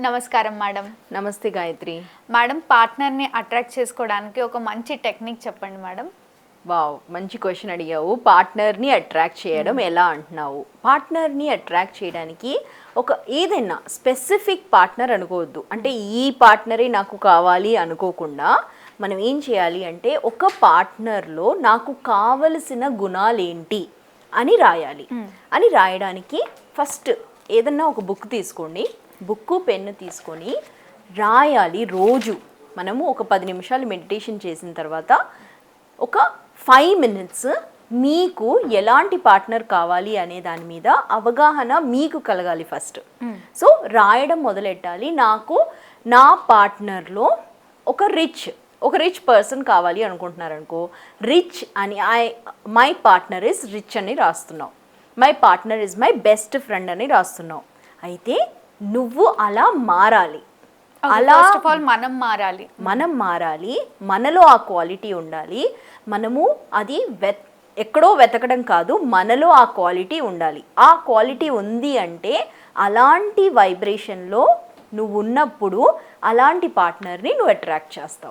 నమస్కారం మేడం. నమస్తే Gayatri. Madam పార్ట్నర్ని attract చేసుకోవడానికి ఒక మంచి టెక్నిక్ చెప్పండి మేడం. వావ్ మంచి క్వశ్చన్ అడిగావు. పార్ట్నర్ని అట్రాక్ట్ చేయడం ఎలా అంటున్నావు? పార్ట్నర్ని అట్రాక్ట్ చేయడానికి ఒక ఏదైనా స్పెసిఫిక్ పార్ట్నర్ అనుకోవద్దు. అంటే ఈ పార్ట్నరే నాకు కావాలి అనుకోకుండా మనం ఏం చేయాలి అంటే ఒక పార్ట్నర్లో నాకు కావలసిన గుణాలేంటి అని రాయాలి. అని రాయడానికి ఫస్ట్ ఏదన్నా ఒక బుక్ తీసుకోండి. బుక్ పెన్ను తీసుకొని రాయాలి రోజు. మనము ఒక పది నిమిషాలు మెడిటేషన్ చేసిన తర్వాత ఒక ఫైవ్ మినిట్స్ మీకు ఎలాంటి పార్ట్నర్ కావాలి అనే దాని మీద అవగాహన మీకు కలగాలి ఫస్ట్. సో రాయడం మొదలెట్టాలి. నాకు నా పార్ట్నర్లో ఒక రిచ్ ఒక రిచ్ పర్సన్ కావాలి అనుకుంటున్నారు అనుకో రిచ్ అని I my partner is rich అని రాస్తున్నావు. My partner is my best friend అని రాస్తున్నావు. అయితే నువ్వు అలా మారాలి. అలా ఫస్ట్ ఆఫ్ ఆల్ మనం మారాలి. మనం మారాలి మనలో ఆ క్వాలిటీ ఉండాలి మనము అది వెత్ ఎక్కడో వెతకడం కాదు మనలో ఆ క్వాలిటీ ఉండాలి. ఆ క్వాలిటీ ఉంది అంటే అలాంటి వైబ్రేషన్లో నువ్వు ఉన్నప్పుడు అలాంటి పార్ట్నర్ని నువ్వు అట్రాక్ట్ చేస్తావు.